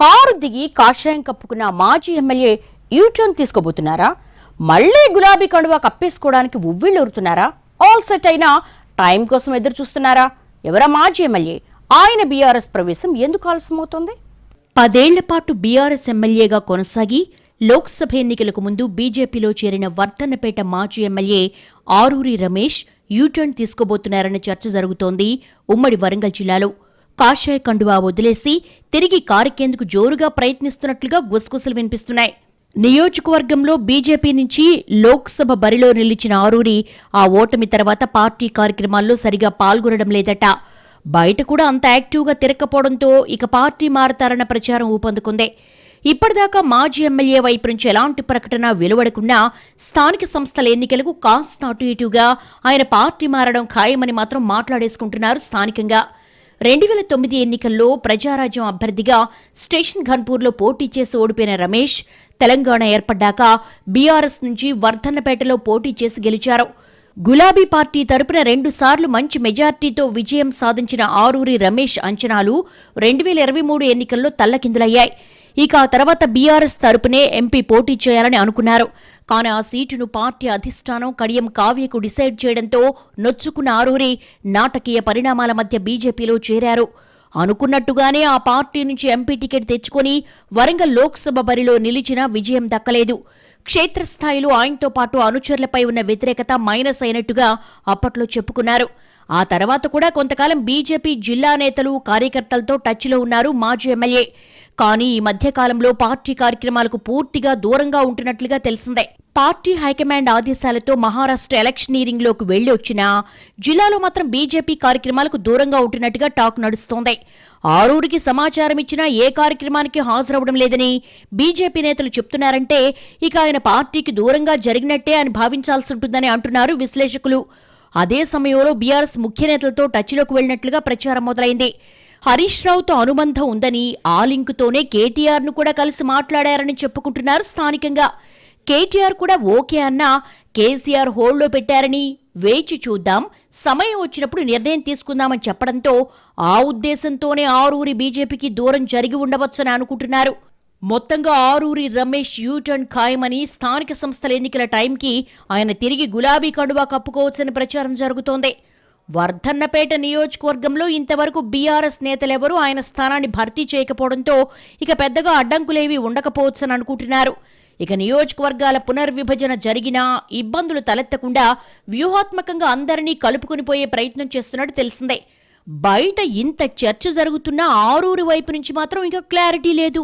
Car దిగి కాషాయం కప్పుకున్న మాజీ ఎమ్మెల్యే యూటర్న్ తీసుకోబోతున్నారా? మళ్ళీ గులాబీ కండువా కప్పేసుకోవడానికి ఉవ్విళ్ళూరుతున్నారా? ఆల్ సెట్ అయినా టైం కోసం ఎదురు చూస్తున్నారా? ఎవరా మాజీ ఎమ్మెల్యే? ఆయన బీఆర్ఎస్ ప్రవేశం ఎందుకు ఆలస్యమవుతోంది? పదేళ్ళ పాటు బీఆర్ఎస్ ఎమ్మెల్యేగా కొనసాగి లోక్సభ ఎన్నికలకు ముందు బీజేపీలో చేరిన వర్ధన్నపేట మాజీ MLA Aruri Ramesh U turn తీసుకోబోతున్నారన్న చర్చ జరుగుతోంది ఉమ్మడి వరంగల్ జిల్లాలో. కాషాయ కండువా వదిలేసి తిరిగి కారుకేందుకు జోరుగా ప్రయత్నిస్తున్నట్లుగా గుసగుసలు వినిపిస్తున్నాయి. నియోజకవర్గంలో బీజేపీ నుంచి లోక్సభ బరిలో నిలిచిన ఆరూరి ఆ ఓటమి తర్వాత పార్టీ కార్యక్రమాల్లో సరిగా పాల్గొనడం లేదట. బయట కూడా అంత యాక్టివ్గా తిరగకపోవడంతో ఇక పార్టీ మారతారన్న ప్రచారం ఊపందుకుంది. ఇప్పటిదాకా మాజీ ఎమ్మెల్యే వైపు నుంచి ఎలాంటి ప్రకటన వెలువడకున్నా స్థానిక సంస్థల ఎన్నికలకు కాస్త అటు ఇటుగా ఆయన పార్టీ మారడం ఖాయమని మాత్రం మాట్లాడేసుకుంటున్నారు స్థానికంగా. రెండు వేల తొమ్మిది ఎన్నికల్లో ప్రజారాజ్యం అభ్యర్థిగా స్టేషన్ ఘన్పూర్లో పోటీ చేసి ఓడిపోయిన రమేష్ తెలంగాణ ఏర్పడ్డాక బీఆర్ఎస్ నుంచి వర్ధన్నపేటలో పోటీ చేసి గెలిచారు. గులాబీ పార్టీ తరపున రెండుసార్లు మంచి మెజార్టీతో విజయం సాధించిన ఆరూరి రమేష్ అంచనాలు రెండు వేల ఇరవై మూడు ఎన్నికల్లో తల్లకిందులయ్యాయి. ఇక ఆ తర్వాత బీఆర్ఎస్ తరపునే ఎంపీ పోటీ చేయాలని అనుకున్నారు. కానీ ఆ సీటును పార్టీ అధిష్టానం కడియం కావ్యకు డిసైడ్ చేయడంతో నొచ్చుకున్న ఆరూరి నాటకీయ పరిణామాల మధ్య బీజేపీలో చేరారు. అనుకున్నట్టుగానే ఆ పార్టీ నుంచి ఎంపీ టికెట్ తెచ్చుకొని వరంగల్ లోక్సభ బరిలో నిలిచినా విజయం దక్కలేదు. క్షేత్రస్థాయిలో ఆయనతో పాటు అనుచరులపై ఉన్న వ్యతిరేకత మైనస్ అయినట్టుగా అప్పట్లో చెప్పుకున్నారు. ఆ తర్వాత కూడా కొంతకాలం బీజేపీ జిల్లా నేతలు కార్యకర్తలతో టచ్లో ఉన్నారు మాజీ ఎమ్మెల్యే. కానీ ఈ మధ్యకాలంలో పార్టీ కార్యక్రమాలకు పూర్తిగా దూరంగా ఉంటున్నట్లుగా తెలిసిందే. పార్టీ హైకమాండ్ ఆదేశాలతో మహారాష్ట్ర ఎలక్షనీరింగ్లోకి వెళ్ళి వచ్చినా జిల్లాలో మాత్రం బీజేపీ కార్యక్రమాలకు దూరంగా ఉంటున్నట్టుగా టాక్ నడుస్తోంది. ఆరూరికి సమాచారం ఇచ్చినా ఏ కార్యక్రమానికి హాజరవడం లేదని బీజేపీ నేతలు చెప్తున్నారంటే ఇక ఆయన పార్టీకి దూరంగా జరిగినట్టే అని భావించాల్సి ఉంటుందని అంటున్నారు విశ్లేషకులు. అదే సమయంలో బీఆర్ఎస్ ముఖ్య నేతలతో టచ్లోకి వెళ్ళినట్లుగా ప్రచారం మొదలైంది. హరీష్ రావుతో అనుబంధం ఉందని ఆ లింకుతోనే కేటీఆర్ను కూడా కలిసి మాట్లాడారని చెప్పుకుంటున్నారు స్థానికంగా. కేటీఆర్ కూడా ఓకే అన్నా కేసీఆర్ హోల్డ్లో పెట్టారని వేచి చూద్దాం. సమయం వచ్చినప్పుడు నిర్ణయం తీసుకుందామని చెప్పడంతో ఆ ఉద్దేశంతోనే ఆరూరి బీజేపీకి దూరం జరిగి ఉండవచ్చని అనుకుంటున్నారు. మొత్తంగా ఆరూరి రమేష్ యూటర్న్ ఖాయమని స్థానిక సంస్థల ఎన్నికల టైంకి ఆయన తిరిగి గులాబీ కండువా కప్పుకోవచ్చని ప్రచారం జరుగుతోంది. వర్ధన్నపేట నియోజకవర్గంలో ఇంతవరకు బీఆర్ఎస్ నేతలెవరూ ఆయన స్థానాన్ని భర్తీ చేయకపోవడంతో ఇక పెద్దగా అడ్డంకులేవి ఉండకపోవచ్చని అనుకుంటున్నారు ఇక నియోజకవర్గాల పునర్విభజన జరిగినా ఇబ్బందులు తలెత్తకుండా వ్యూహాత్మకంగా అందరినీ కలుపుకుని పోయే ప్రయత్నం చేస్తున్నట్టు తెలిసిందే. బయట ఇంత చర్చ జరుగుతున్నా ఆరూరి వైపు నుంచి మాత్రం ఇక క్లారిటీ లేదు.